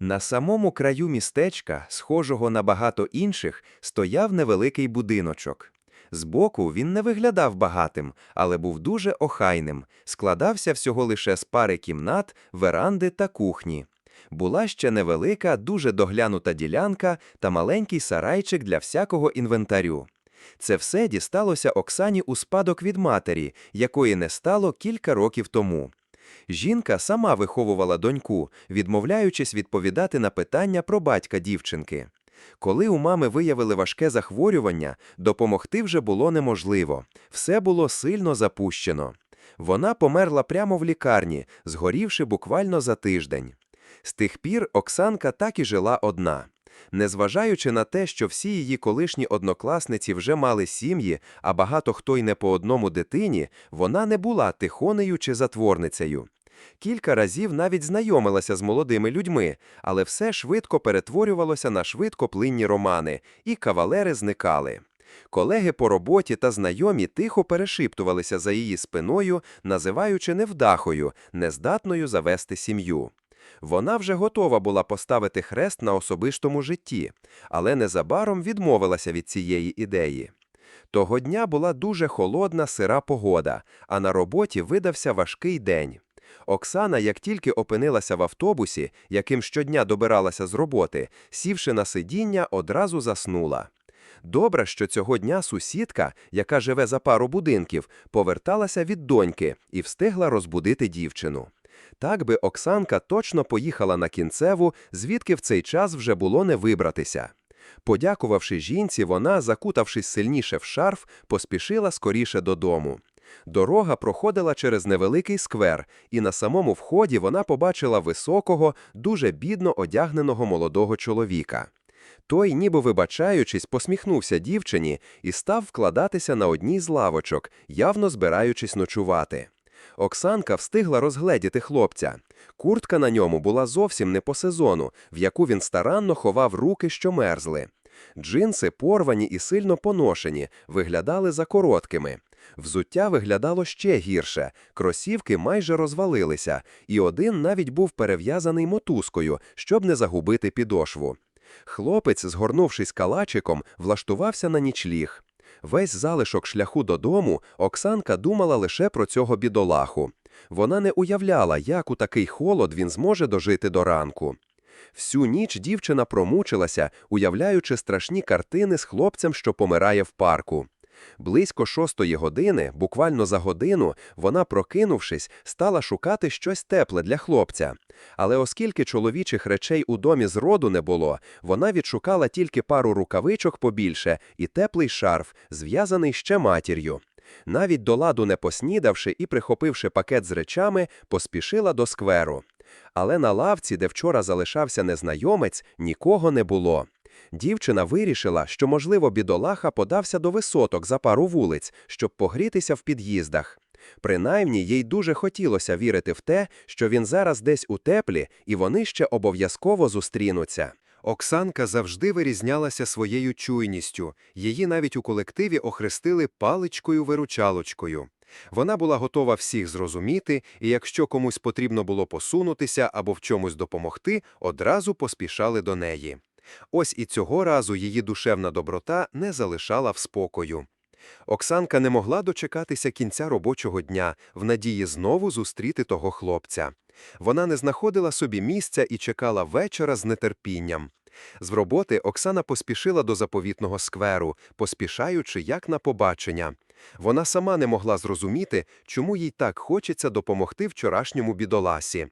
На самому краю містечка, схожого на багато інших, стояв невеликий будиночок. Збоку він не виглядав багатим, але був дуже охайним, складався всього лише з пари кімнат, веранди та кухні. Була ще невелика, дуже доглянута ділянка та маленький сарайчик для всякого інвентарю. Це все дісталося Оксані у спадок від матері, якої не стало кілька років тому. Жінка сама виховувала доньку, відмовляючись відповідати на питання про батька дівчинки. Коли у мами виявили важке захворювання, допомогти вже було неможливо. Все було сильно запущено. Вона померла прямо в лікарні, згорівши буквально за тиждень. З тих пір Оксанка так і жила одна. Незважаючи на те, що всі її колишні однокласниці вже мали сім'ї, а багато хто й не по одному дитині, вона не була тихонею чи затворницею. Кілька разів навіть знайомилася з молодими людьми, але все швидко перетворювалося на швидкоплинні романи, і кавалери зникали. Колеги по роботі та знайомі тихо перешиптувалися за її спиною, називаючи невдахою, нездатною завести сім'ю. Вона вже готова була поставити хрест на особистому житті, але незабаром відмовилася від цієї ідеї. Того дня була дуже холодна сира погода, а на роботі видався важкий день. Оксана, як тільки опинилася в автобусі, яким щодня добиралася з роботи, сівши на сидіння, одразу заснула. Добре, що цього дня сусідка, яка живе за пару будинків, поверталася від доньки і встигла розбудити дівчину. Так би Оксанка точно поїхала на кінцеву, звідки в цей час вже було не вибратися. Подякувавши жінці, вона, закутавшись сильніше в шарф, поспішила скоріше додому. Дорога проходила через невеликий сквер, і на самому вході вона побачила високого, дуже бідно одягненого молодого чоловіка. Той, ніби вибачаючись, посміхнувся дівчині і став вкладатися на одній з лавочок, явно збираючись ночувати. Оксанка встигла розгледіти хлопця. Куртка на ньому була зовсім не по сезону, в яку він старанно ховав руки, що мерзли. Джинси, порвані і сильно поношені, виглядали закороткими. Взуття виглядало ще гірше, кросівки майже розвалилися, і один навіть був перев'язаний мотузкою, щоб не загубити підошву. Хлопець, згорнувшись калачиком, влаштувався на нічліг. Весь залишок шляху додому Оксанка думала лише про цього бідолаху. Вона не уявляла, як у такий холод він зможе дожити до ранку. Всю ніч дівчина промучилася, уявляючи страшні картини з хлопцем, що помирає в парку. Близько шостої години, буквально за годину, вона, прокинувшись, стала шукати щось тепле для хлопця. Але оскільки чоловічих речей у домі зроду не було, вона відшукала тільки пару рукавичок побільше і теплий шарф, зв'язаний ще матір'ю. Навіть до ладу не поснідавши і прихопивши пакет з речами, поспішила до скверу. Але на лавці, де вчора залишався незнайомець, нікого не було. Дівчина вирішила, що, можливо, бідолаха подався до висоток за пару вулиць, щоб погрітися в під'їздах. Принаймні, їй дуже хотілося вірити в те, що він зараз десь у теплі, і вони ще обов'язково зустрінуться. Оксанка завжди вирізнялася своєю чуйністю, її навіть у колективі охрестили паличкою-виручалочкою. Вона була готова всіх зрозуміти, і якщо комусь потрібно було посунутися або в чомусь допомогти, одразу поспішали до неї. Ось і цього разу її душевна доброта не залишала в спокою. Оксанка не могла дочекатися кінця робочого дня в надії знову зустріти того хлопця. Вона не знаходила собі місця і чекала вечора з нетерпінням. З роботи Оксана поспішила до заповітного скверу, поспішаючи як на побачення. Вона сама не могла зрозуміти, чому їй так хочеться допомогти вчорашньому бідоласі.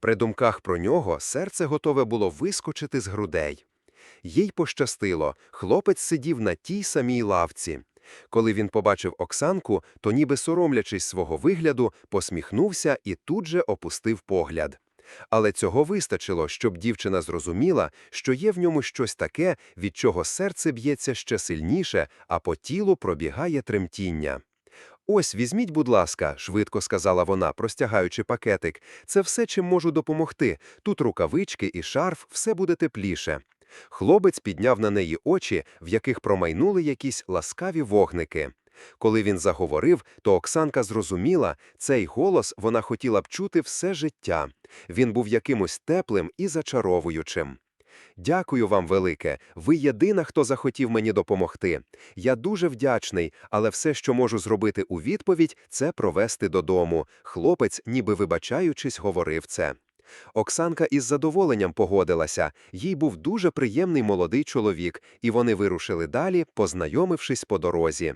При думках про нього серце готове було вискочити з грудей. Їй пощастило, хлопець сидів на тій самій лавці. Коли він побачив Оксанку, то, ніби соромлячись свого вигляду, посміхнувся і тут же опустив погляд. Але цього вистачило, щоб дівчина зрозуміла, що є в ньому щось таке, від чого серце б'ється ще сильніше, а по тілу пробігає тремтіння. Ось візьміть, будь ласка, швидко сказала вона, простягаючи пакетик. Це все, чим можу допомогти. Тут рукавички і шарф, все буде тепліше. Хлопець підняв на неї очі, в яких промайнули якісь ласкаві вогники. Коли він заговорив, то Оксанка зрозуміла, цей голос вона хотіла б чути все життя. Він був якимось теплим і зачаровуючим. Дякую вам велике. Ви єдина, хто захотів мені допомогти. Я дуже вдячний, але все, що можу зробити у відповідь, це провести додому. Хлопець, ніби вибачаючись, говорив це. Оксанка із задоволенням погодилася. Їй був дуже приємний молодий чоловік, і вони вирушили далі, познайомившись по дорозі.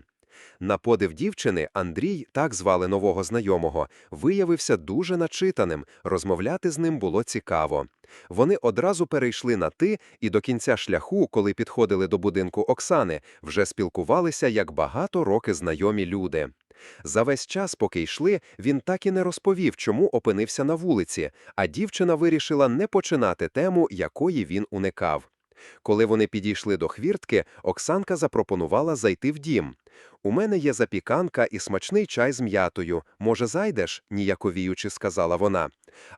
На подив дівчини Андрій, так звали нового знайомого, виявився дуже начитаним, розмовляти з ним було цікаво. Вони одразу перейшли на ти і до кінця шляху, коли підходили до будинку Оксани, вже спілкувалися як багато роки знайомі люди. За весь час, поки йшли, він так і не розповів, чому опинився на вулиці, а дівчина вирішила не починати тему, якої він уникав. Коли вони підійшли до хвіртки, Оксанка запропонувала зайти в дім. У мене є запіканка і смачний чай з м'ятою. Може, зайдеш? ніяковіючи, сказала вона.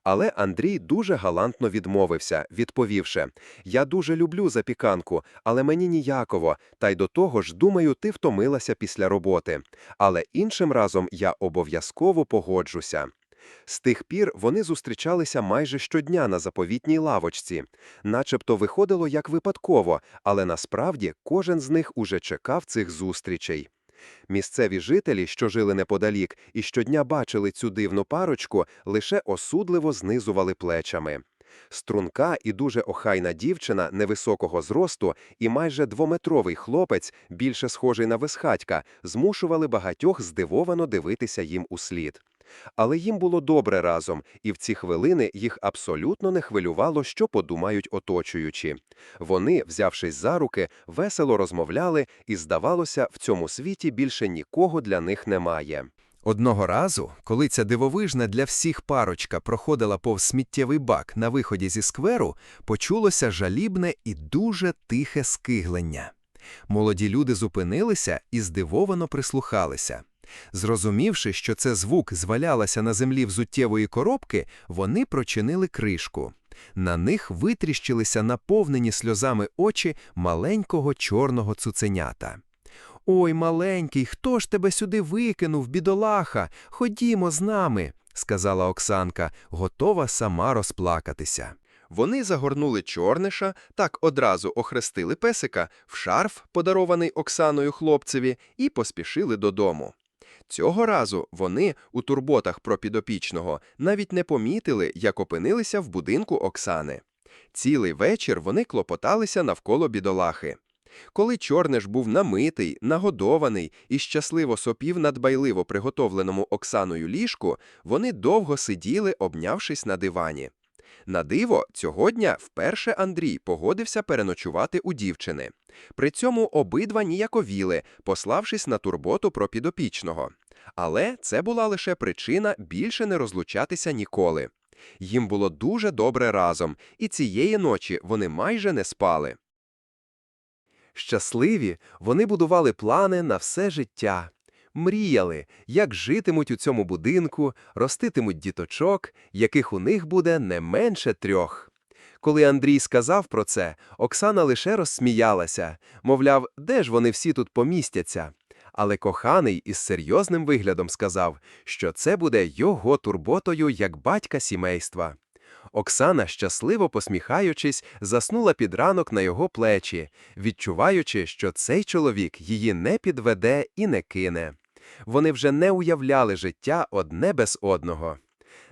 Але Андрій дуже галантно відмовився, відповівши: Я дуже люблю запіканку, але мені ніяково, та й до того ж, думаю, ти втомилася після роботи. Але іншим разом я обов'язково погоджуся. З тих пір вони зустрічалися майже щодня на заповітній лавочці, начебто виходило як випадково, але насправді кожен з них уже чекав цих зустрічей. Місцеві жителі, що жили неподалік і щодня бачили цю дивну парочку, лише осудливо знизували плечами. Струнка і дуже охайна дівчина невисокого зросту і майже двометровий хлопець, більше схожий на висхатька, змушували багатьох здивовано дивитися їм услід. Але їм було добре разом, і в ці хвилини їх абсолютно не хвилювало, що подумають оточуючі. Вони, взявшись за руки, весело розмовляли, і, здавалося, в цьому світі більше нікого для них немає. Одного разу, коли ця дивовижна для всіх парочка проходила повз сміттєвий бак на виході зі скверу, почулося жалібне і дуже тихе скиглення. Молоді люди зупинилися і здивовано прислухалися. Зрозумівши, що це звук звалялася на землі взуттєвої коробки, вони прочинили кришку. На них витріщилися наповнені сльозами очі маленького чорного цуценята. Ой, маленький, хто ж тебе сюди викинув, бідолаха? Ходімо з нами, сказала Оксанка, готова сама розплакатися. Вони загорнули чорниша, так одразу охрестили песика в шарф, подарований Оксаною хлопцеві, і поспішили додому. Цього разу вони у турботах про підопічного навіть не помітили, як опинилися в будинку Оксани. Цілий вечір вони клопоталися навколо бідолахи. Коли Чорниш був намитий, нагодований і щасливо сопів на дбайливо приготовленому Оксаною ліжку, вони довго сиділи, обнявшись на дивані. На диво, цього дня вперше Андрій погодився переночувати у дівчини. При цьому обидва ніяковіли, пославшись на турботу про підопічного. Але це була лише причина більше не розлучатися ніколи. Їм було дуже добре разом, і цієї ночі вони майже не спали. Щасливі, вони будували плани на все життя. Мріяли, як житимуть у цьому будинку, роститимуть діточок, яких у них буде не менше трьох. Коли Андрій сказав про це, Оксана лише розсміялася, мовляв, де ж вони всі тут помістяться. Але коханий із серйозним виглядом сказав, що це буде його турботою як батька сімейства. Оксана, щасливо посміхаючись, заснула під ранок на його плечі, відчуваючи, що цей чоловік її не підведе і не кине. Вони вже не уявляли життя одне без одного.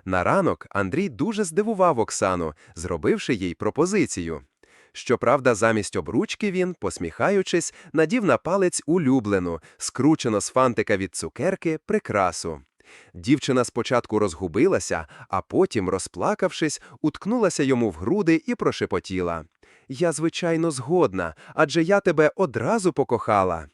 На ранок Андрій дуже здивував Оксану, зробивши їй пропозицію. Щоправда, замість обручки він, посміхаючись, надів на палець улюблену, скручено з фантика від цукерки, прикрасу. Дівчина спочатку розгубилася, а потім, розплакавшись, уткнулася йому в груди і прошепотіла. Я, звичайно, згодна, адже я тебе одразу покохала.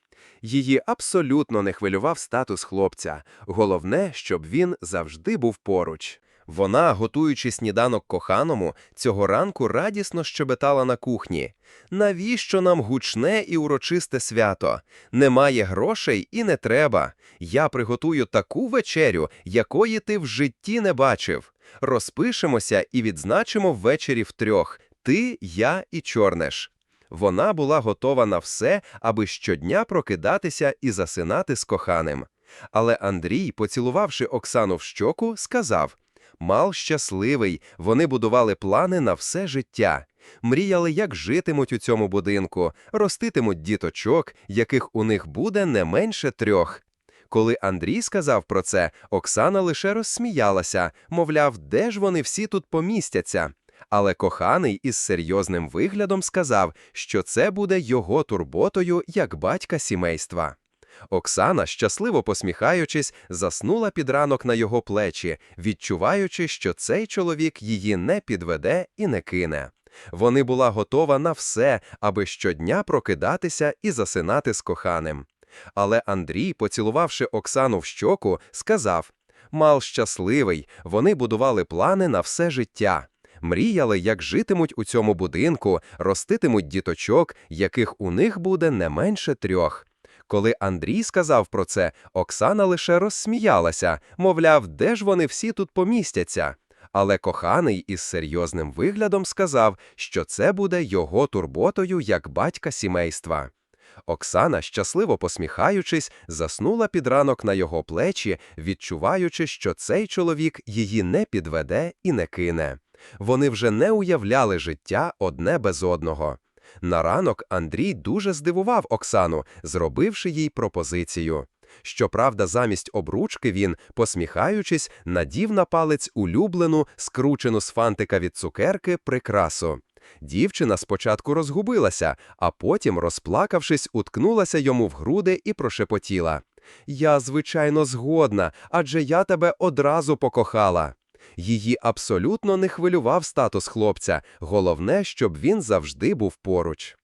Її абсолютно не хвилював статус хлопця. Головне, щоб він завжди був поруч. Вона, готуючи сніданок коханому, цього ранку радісно щебетала на кухні. Навіщо нам гучне і урочисте свято? Немає грошей і не треба. Я приготую таку вечерю, якої ти в житті не бачив. Розпишемося і відзначимо ввечері втрьох ти, я і Чорнеш. Вона була готова на все, аби щодня прокидатися і засинати з коханим. Але Андрій, поцілувавши Оксану в щоку, сказав Мал щасливий, вони будували плани на все життя. Мріяли, як житимуть у цьому будинку, роститимуть діточок, яких у них буде не менше трьох. Коли Андрій сказав про це, Оксана лише розсміялася, мовляв, де ж вони всі тут помістяться. Але коханий із серйозним виглядом сказав, що це буде його турботою як батька сімейства. Оксана, щасливо посміхаючись, заснула під ранок на його плечі, відчуваючи, що цей чоловік її не підведе і не кине. Вони була готова на все, аби щодня прокидатися і засинати з коханим. Але Андрій, поцілувавши Оксану в щоку, сказав Мал щасливий, вони будували плани на все життя. Мріяли, як житимуть у цьому будинку, роститимуть діточок, яких у них буде не менше трьох. Коли Андрій сказав про це, Оксана лише розсміялася, мовляв, де ж вони всі тут помістяться. Але коханий із серйозним виглядом сказав, що це буде його турботою як батька сімейства. Оксана, щасливо посміхаючись, заснула під ранок на його плечі, відчуваючи, що цей чоловік її не підведе і не кине. Вони вже не уявляли життя одне без одного. На ранок Андрій дуже здивував Оксану, зробивши їй пропозицію. Щоправда, замість обручки він, посміхаючись, надів на палець улюблену, скручену з фантика від цукерки, прикрасу. Дівчина спочатку розгубилася, а потім, розплакавшись, уткнулася йому в груди і прошепотіла. Я, звичайно, згодна, адже я тебе одразу покохала. Її абсолютно не хвилював статус хлопця, головне, щоб він завжди був поруч.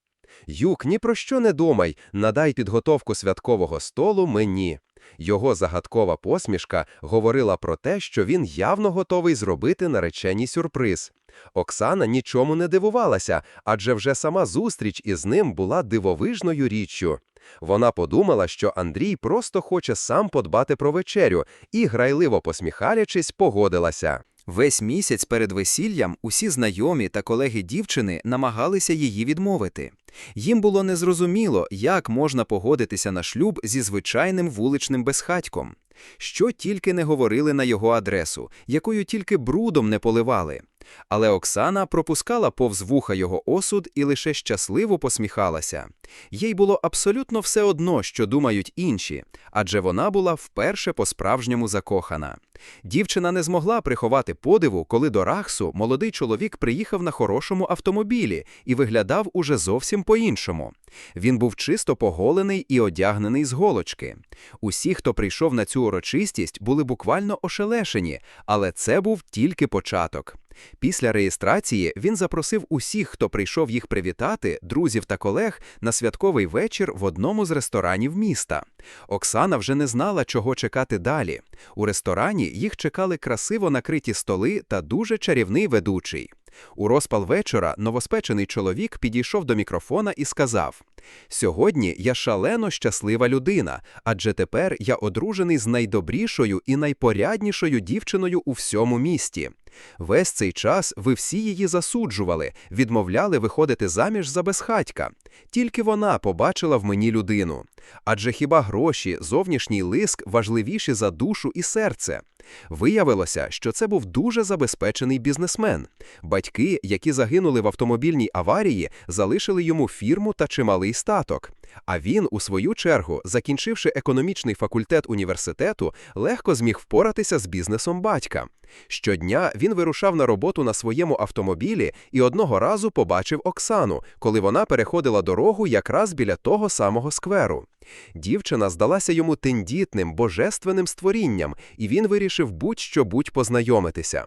Юк, ні про що не думай, надай підготовку святкового столу мені. Його загадкова посмішка говорила про те, що він явно готовий зробити нареченій сюрприз. Оксана нічому не дивувалася, адже вже сама зустріч із ним була дивовижною річчю. Вона подумала, що Андрій просто хоче сам подбати про вечерю, і, грайливо посміхаючись, погодилася. Весь місяць перед весіллям усі знайомі та колеги дівчини намагалися її відмовити. Їм було незрозуміло, як можна погодитися на шлюб зі звичайним вуличним безхатьком. Що тільки не говорили на його адресу, якою тільки брудом не поливали. Але Оксана пропускала повз вуха його осуд і лише щасливо посміхалася. Їй було абсолютно все одно, що думають інші, адже вона була вперше по-справжньому закохана. Дівчина не змогла приховати подиву, коли до Рахсу молодий чоловік приїхав на хорошому автомобілі і виглядав уже зовсім по-іншому. Він був чисто поголений і одягнений з голочки. Усі, хто прийшов на цю урочистість, були буквально ошелешені, але це був тільки початок. Після реєстрації він запросив усіх, хто прийшов їх привітати, друзів та колег, на святковий вечір в одному з ресторанів міста. Оксана вже не знала, чого чекати далі. У ресторані їх чекали красиво накриті столи та дуже чарівний ведучий. У розпал вечора новоспечений чоловік підійшов до мікрофона і сказав: Сьогодні я шалено щаслива людина, адже тепер я одружений з найдобрішою і найпоряднішою дівчиною у всьому місті. Весь цей час ви всі її засуджували, відмовляли виходити заміж за безхатька. Тільки вона побачила в мені людину. Адже хіба гроші, зовнішній лиск важливіші за душу і серце? Виявилося, що це був дуже забезпечений бізнесмен. Батьки, які загинули в автомобільній аварії, залишили йому фірму та чималий статок. А він, у свою чергу, закінчивши економічний факультет університету, легко зміг впоратися з бізнесом батька. Щодня він вирушав на роботу на своєму автомобілі і одного разу побачив Оксану, коли вона переходила дорогу якраз біля того самого скверу. Дівчина здалася йому тендітним, божественним створінням, і він вирішив будь-що будь познайомитися.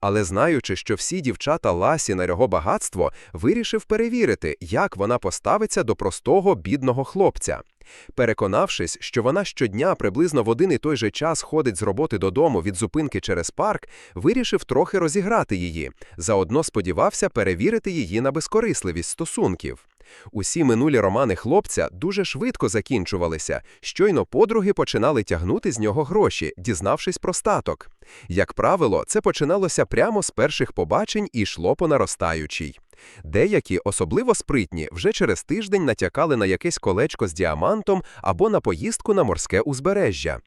Але знаючи, що всі дівчата ласі на його багатство, вирішив перевірити, як вона поставиться до простого бідного хлопця. Переконавшись, що вона щодня приблизно в один і той же час ходить з роботи додому від зупинки через парк, вирішив трохи розіграти її, заодно сподівався перевірити її на безкорисливість стосунків. Усі минулі романи хлопця дуже швидко закінчувалися, щойно подруги починали тягнути з нього гроші, дізнавшись про статок. Як правило, це починалося прямо з перших побачень і йшло по наростаючій. Деякі, особливо спритні, вже через тиждень натякали на якесь колечко з діамантом або на поїздку на морське узбережжя.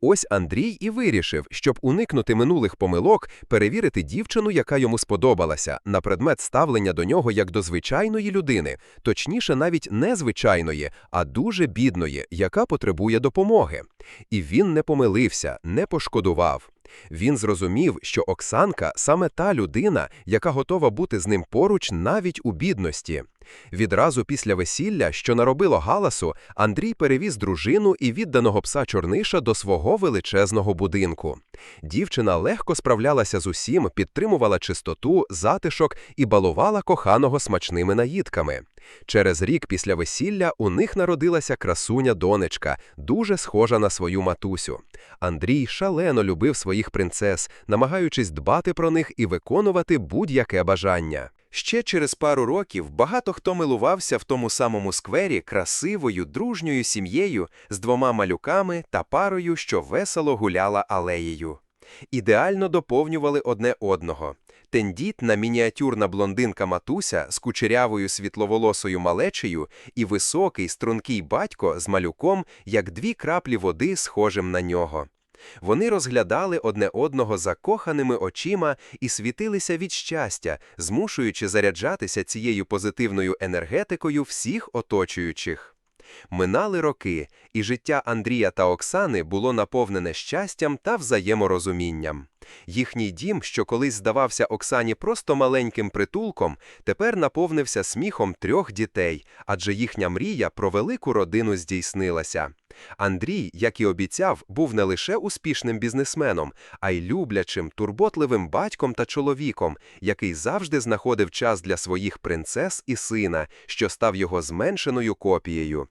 Ось Андрій і вирішив, щоб уникнути минулих помилок, перевірити дівчину, яка йому сподобалася, на предмет ставлення до нього як до звичайної людини, точніше, навіть не звичайної, а дуже бідної, яка потребує допомоги. І він не помилився, не пошкодував. Він зрозумів, що Оксанка саме та людина, яка готова бути з ним поруч навіть у бідності. Відразу після весілля, що наробило галасу, Андрій перевіз дружину і відданого пса Чорниша до свого величезного будинку. Дівчина легко справлялася з усім, підтримувала чистоту, затишок і балувала коханого смачними наїдками. Через рік після весілля у них народилася красуня донечка, дуже схожа на свою матусю. Андрій шалено любив своїх принцес, намагаючись дбати про них і виконувати будь-яке бажання. Ще через пару років багато хто милувався в тому самому сквері красивою, дружньою сім'єю з двома малюками та парою, що весело гуляла алеєю. Ідеально доповнювали одне одного. Тендітна мініатюрна блондинка Матуся з кучерявою світловолосою малечею і високий стрункий батько з малюком, як дві краплі води, схожим на нього. Вони розглядали одне одного закоханими очима і світилися від щастя, змушуючи заряджатися цією позитивною енергетикою всіх оточуючих. Минали роки, і життя Андрія та Оксани було наповнене щастям та взаєморозумінням. Їхній дім, що колись здавався Оксані просто маленьким притулком, тепер наповнився сміхом трьох дітей, адже їхня мрія про велику родину здійснилася. Андрій, як і обіцяв, був не лише успішним бізнесменом, а й люблячим, турботливим батьком та чоловіком, який завжди знаходив час для своїх принцес і сина, що став його зменшеною копією.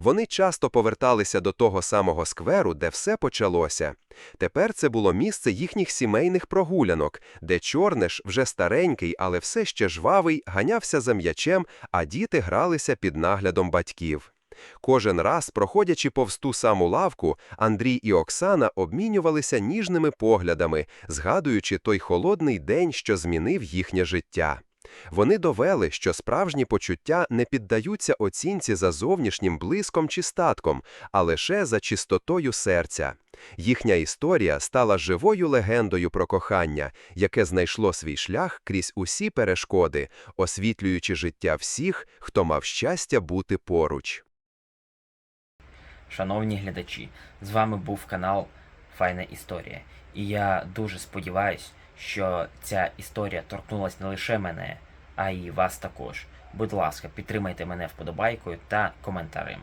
Вони часто поверталися до того самого скверу, де все почалося. Тепер це було місце їхніх сімейних прогулянок, де Чорнеш, вже старенький, але все ще жвавий, ганявся за м'ячем, а діти гралися під наглядом батьків. Кожен раз, проходячи повз ту саму лавку, Андрій і Оксана обмінювалися ніжними поглядами, згадуючи той холодний день, що змінив їхнє життя. Вони довели, що справжні почуття не піддаються оцінці за зовнішнім блиском чи статком, а лише за чистотою серця. Їхня історія стала живою легендою про кохання, яке знайшло свій шлях крізь усі перешкоди, освітлюючи життя всіх, хто мав щастя бути поруч. Шановні глядачі, з вами був канал Файна Історія. І я дуже сподіваюсь, що ця історія торкнулася не лише мене, а й вас також. Будь ласка, підтримайте мене вподобайкою та коментарем.